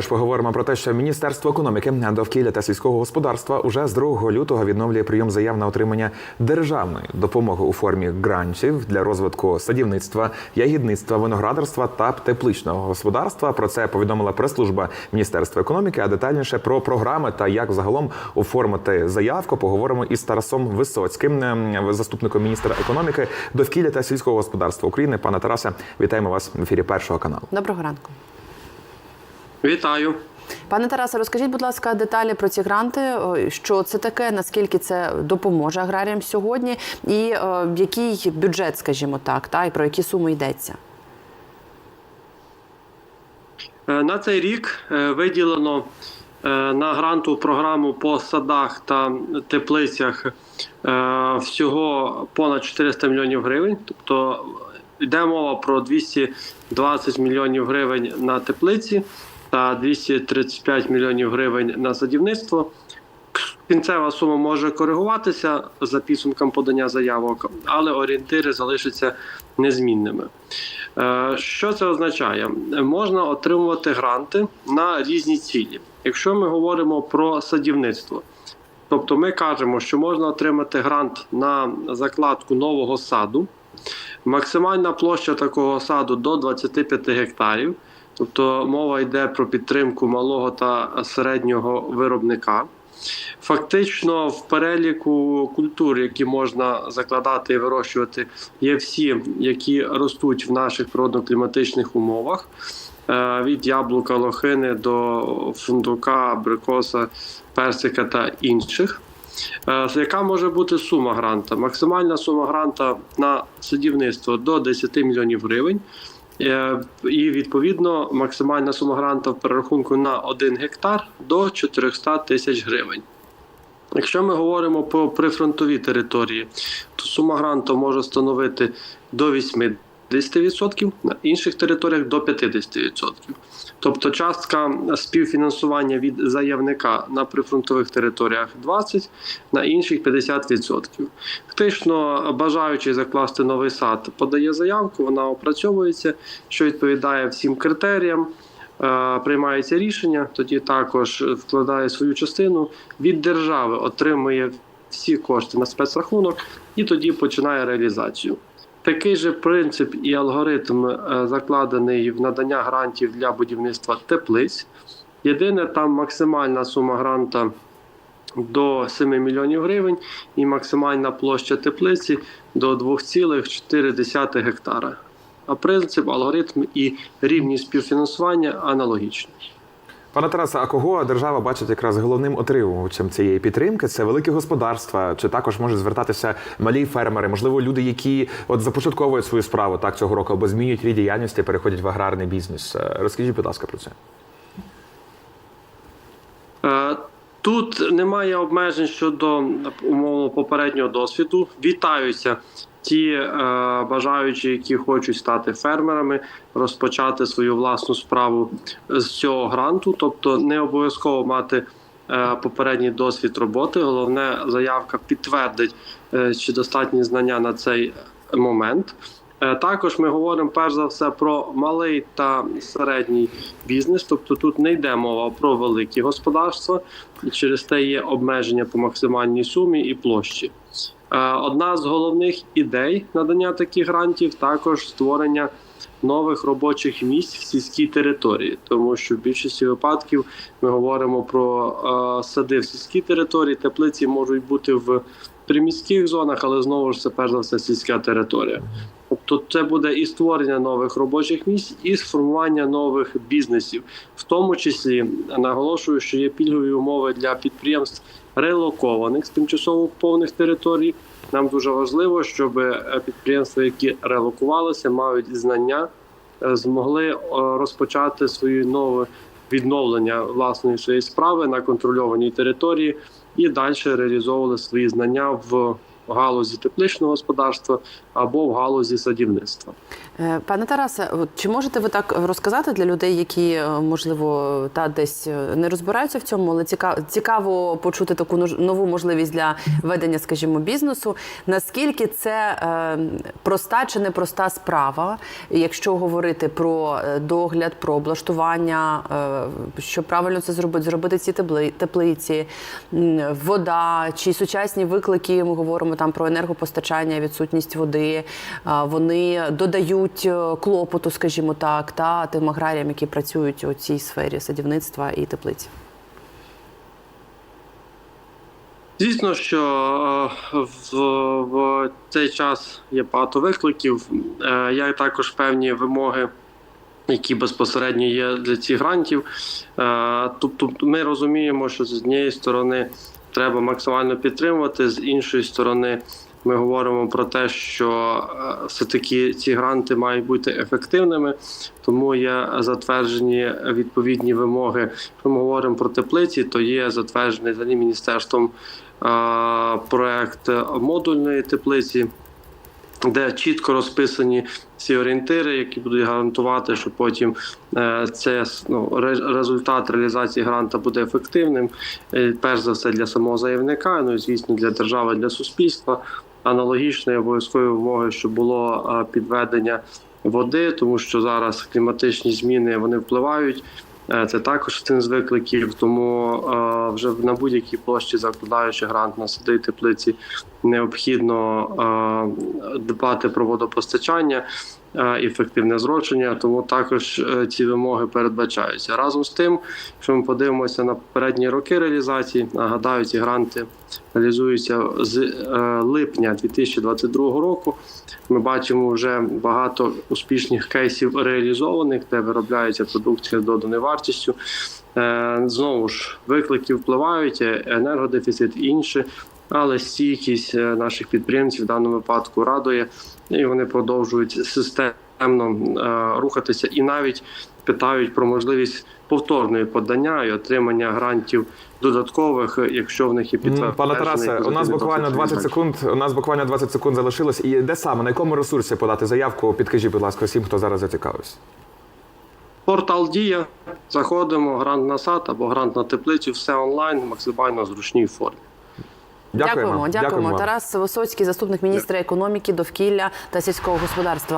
Ж поговоримо про те, що Міністерство економіки, довкілля та сільського господарства уже з 2 лютого відновлює прийом заяв на отримання державної допомоги у формі грантів для розвитку садівництва, ягідництва, виноградарства та тепличного господарства. Про це повідомила прес-служба Міністерства економіки. А детальніше про програми та як загалом оформити заявку. Поговоримо із Тарасом Висоцьким, ем, заступником міністра економіки, довкілля та сільського господарства України. Пане Тарасе, вітаємо вас в ефірі першого каналу. Доброго ранку. Вітаю. Пане Тарасе, розкажіть, будь ласка, деталі про ці гранти. Що це таке? Наскільки це допоможе аграріям сьогодні, і е, який бюджет, скажімо так, та і про які суми йдеться? Е, На цей рік е, виділено е, на гранту програму по садах та теплицях всього понад 400 мільйонів гривень. Тобто йде мова про 220 мільйонів гривень на теплиці та 235 мільйонів гривень на садівництво. Кінцева сума може коригуватися за підсумком подання заявок, але орієнтири залишаться незмінними. Е, Що це означає? Можна отримувати гранти на різні цілі. Якщо ми говоримо про садівництво, тобто ми кажемо, що можна отримати грант на закладку нового саду, максимальна площа такого саду до 25 гектарів. Тобто мова йде про підтримку малого та середнього виробника. Фактично, в переліку культур, які можна закладати і вирощувати, є всі, які ростуть в наших природно-кліматичних умовах. Е, Від яблука, лохини до фундука, абрикоса, персика та інших. Е, Яка може бути сума гранта? Максимальна сума гранта на садівництво до 10 мільйонів гривень. Е, І відповідно максимальна сума гранта в перерахунку на 1 гектар до 400 тисяч гривень. Якщо ми говоримо про прифронтові території, то сума гранту може становити до 80%, на інших територіях до 50%. Тобто частка співфінансування від заявника на прифронтових територіях 20%, на інших 50%. Фактично, бажаючий закласти новий сад, подає заявку, вона опрацьовується, що відповідає всім критеріям. Е, Приймається рішення, тоді також вкладає свою частину від держави, отримує всі кошти на спецрахунок і тоді починає реалізацію. Такий же принцип і алгоритм е, закладений в надання грантів для будівництва теплиць. Єдине, там максимальна сума гранта до 7 мільйонів гривень і максимальна площа теплиці до 2,4 гектара. А принцип, алгоритм і рівні співфінансування аналогічні. Пане Тарасе, а кого держава бачить якраз головним отримувачем цієї підтримки? Це великі господарства, чи також можуть звертатися малі фермери, можливо, люди, які от започатковують свою справу так цього року або змінюють рід діяльності, переходять в аграрний бізнес. Е, Розкажіть, будь ласка, про це. Е, Тут немає обмежень щодо умовно попереднього досвіду. Вітаються ті е, бажаючі, які хочуть стати фермерами, розпочати свою власну справу з цього гранту. Тобто не обов'язково мати е, попередній досвід роботи. Головне, заявка підтвердить, е, чи достатні знання на цей момент. Е, Також ми говоримо перш за все про малий та середній бізнес, тобто тут не йде мова про великі господарства, і через те є обмеження по максимальній сумі і площі. Е, Одна з головних ідей надання таких грантів також створення нових робочих місць в сільській території, тому що в більшості випадків ми говоримо про е, сади в сільській території, теплиці можуть бути в приміських зонах, але знову ж це перш за все сільська територія. Тобто це буде і створення нових робочих місць, і сформування нових бізнесів, в тому числі наголошую, що є пільгові умови для підприємств релокованих з тимчасово окупованих територій. Нам дуже важливо, щоб е, підприємства, які релокувалися, мають знання, е, змогли е, розпочати свої нове відновлення власної своєї справи на контрольованій території і далі реалізовували свої знання в в галузі тепличного господарства або в галузі садівництва. Е, Пане Тарасе, чи можете ви так розказати для людей, які е, можливо та десь е, не розбираються в цьому, але цікаво, цікаво почути таку нову можливість для ведення, скажімо, бізнесу. Наскільки це проста чи непроста справа, якщо говорити про догляд, про облаштування, що правильно це зробити, зробити ці тепли- теплиці, вода чи сучасні виклики, ми говоримо там про енергопостачання, відсутність води, вони додають е, клопоту, скажімо так, та тим аграріям, які працюють у цій сфері садівництва і теплиці. Звісно, що е, в, в цей час є багато викликів. Е, Є також певні вимоги, які безпосередньо є для цих грантів. Е, Тобто, ми розуміємо, що з однієї сторони треба максимально підтримувати, з іншої сторони. Ми говоримо про те, що е, все-таки ці гранти мають бути ефективними, тому є затверджені відповідні вимоги. Якщо ми говоримо про теплиці, то є затверджений за міністерством е, проект модульної теплиці, де чітко розписані ці орієнтири, які будуть гарантувати, що потім е, це ну, результат реалізації гранта буде ефективним. е, Перш за все для самого заявника, ну і звісно для держави, для суспільства. Аналогічно обов'язкові вимоги, щоб було е, підведення води, тому що зараз кліматичні зміни вони впливають. Е, Це також один з викликів, тому е, вже на будь-якій площі, закладаючи грант на сади і теплиці, необхідно е, дбати про водопостачання, ефективне зродження, тому також е, ці вимоги передбачаються. Разом з тим, якщо ми подивимося на попередні роки реалізації, нагадаю, ці гранти реалізуються з е, липня 2022 року. Ми бачимо вже багато успішних кейсів реалізованих, де виробляється продукція з доданою вартістю. Е, Знову ж виклики впливають, енергодефіцит інше, але стійкість е, наших підприємців в даному випадку радує, і вони продовжують системно е, рухатися і навіть питають про можливість повторної подання і отримання грантів додаткових, якщо в них є М, підтверджений Пане Тарасе, у нас буквально досвід 20 секунд. У нас буквально 20 секунд залишилось. І де саме на якому ресурсі подати заявку? Підкажіть, будь ласка, всім, хто зараз зацікавився. Портал Дія. Заходимо, грант на сад або грант на теплицю, все онлайн, в максимально зручній формі. Дякуємо, дякуємо. Дякуємо. Тарас Висоцький, заступник міністра економіки, довкілля та сільського господарства.